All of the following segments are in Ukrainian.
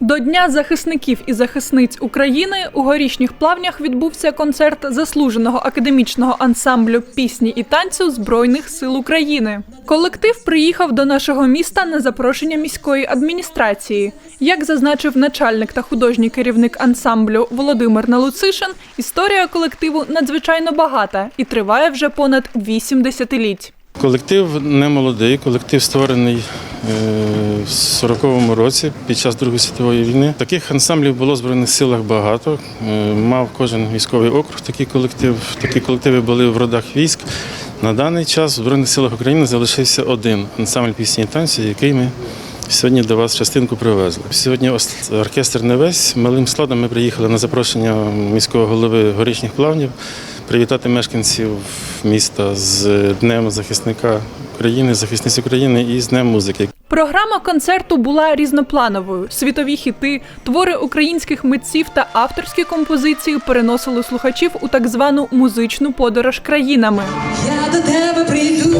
До Дня захисників і захисниць України у горішніх плавнях відбувся концерт заслуженого академічного ансамблю пісні і танцю Збройних сил України. Колектив приїхав до нашого міста на запрошення міської адміністрації. Як зазначив начальник та художній керівник ансамблю Володимир Налуцишин, історія колективу надзвичайно багата і триває вже понад вісім десятиліть. Колектив не молодий, колектив створений в 40-му році під час Другої світової війни. Таких ансамблів було в Збройних силах багато. Е, Мав кожен військовий округ такий колектив. Такі колективи були в родах військ. На даний час в Збройних силах України залишився один ансамбль пісні і танцю, який ми сьогодні до вас частинку привезли. Сьогодні оркестр не весь. Малим складом ми приїхали на запрошення міського голови горішніх плавнів привітати мешканців міста з Днем захисника України, захисниць України і з Днем музики. Програма концерту була різноплановою. Світові хіти, твори українських митців та авторські композиції переносили слухачів у так звану музичну подорож країнами. Я до тебе прийду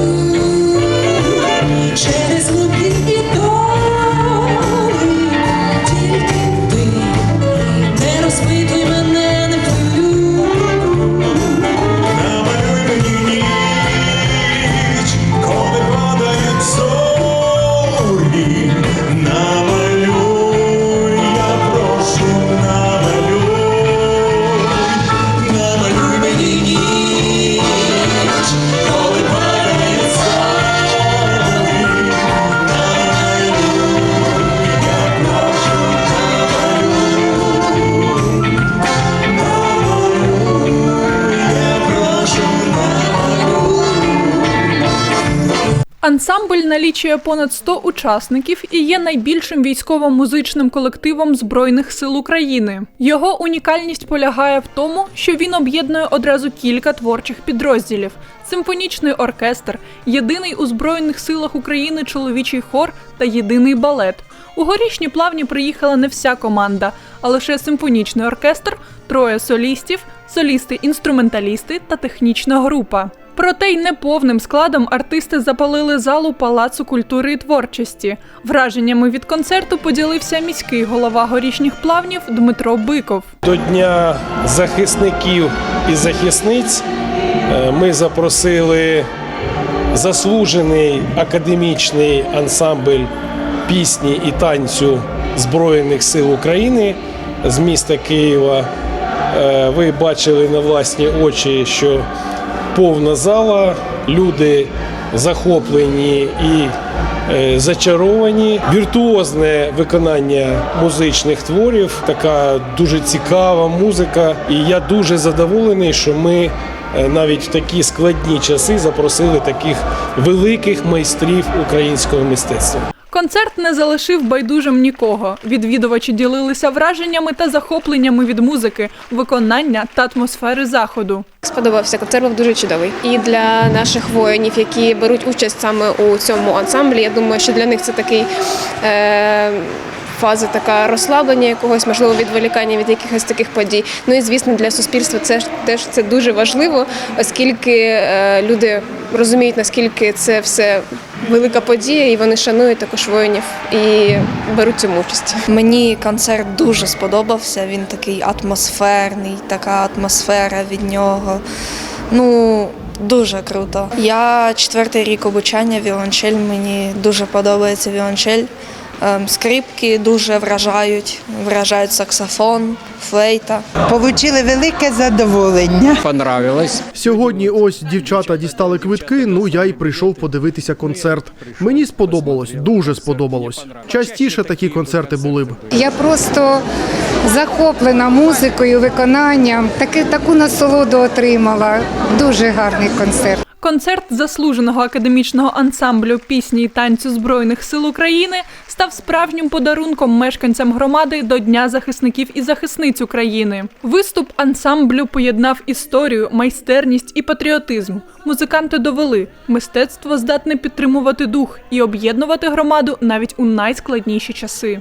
Ансамбль налічує понад 100 учасників і є найбільшим військово-музичним колективом Збройних сил України. Його унікальність полягає в тому, що він об'єднує одразу кілька творчих підрозділів: симфонічний оркестр, єдиний у Збройних силах України чоловічий хор та єдиний балет. У горішні плавні приїхала не вся команда, а лише симфонічний оркестр, троє солістів, солісти-інструменталісти та технічна група. Проте й неповним складом артисти запалили залу Палацу культури і творчості. Враженнями від концерту поділився міський голова горішніх плавнів Дмитро Биков. До Дня захисників і захисниць е, ми запросили заслужений академічний ансамбль пісні і танцю Збройних сил України з міста Києва. Е, Ви бачили на власні очі, що повна зала, люди захоплені і е, зачаровані. Віртуозне виконання музичних творів, така дуже цікава музика. І я дуже задоволений, що ми е, навіть в такі складні часи запросили таких великих майстрів українського мистецтва. Концерт не залишив байдужим нікого. Відвідувачі ділилися враженнями та захопленнями від музики, виконання та атмосфери заходу. Сподобався концерт був дуже чудовий. І для наших воїнів, які беруть участь саме у цьому ансамблі, я думаю, що для них це такий. Е- Фаза така розслаблення якогось, можливо, відволікання від якихось таких подій. Ну і звісно, для суспільства це ж теж це дуже важливо, оскільки е, люди розуміють, наскільки це все велика подія, і вони шанують також воїнів і беруть цьому участь. Мені концерт дуже сподобався. Він такий атмосферний, така атмосфера від нього. Ну, дуже круто. Я четвертий рік обучання віолончель. Мені дуже подобається віолончель. Ем, Скрипки дуже вражають, вражають саксофон, флейта. Получили велике задоволення. понравилось. Сьогодні ось дівчата дістали квитки. Ну я й прийшов подивитися концерт. Мені сподобалось, дуже сподобалось. Частіше такі концерти були б. Я просто захоплена музикою, виконанням. Таки, таку насолоду отримала. Дуже гарний концерт. Концерт заслуженого академічного ансамблю пісні і танцю Збройних сил України став справжнім подарунком мешканцям громади до Дня захисників і захисниць України. Виступ ансамблю поєднав історію, майстерність і патріотизм. Музиканти довели, мистецтво здатне підтримувати дух і об'єднувати громаду навіть у найскладніші часи.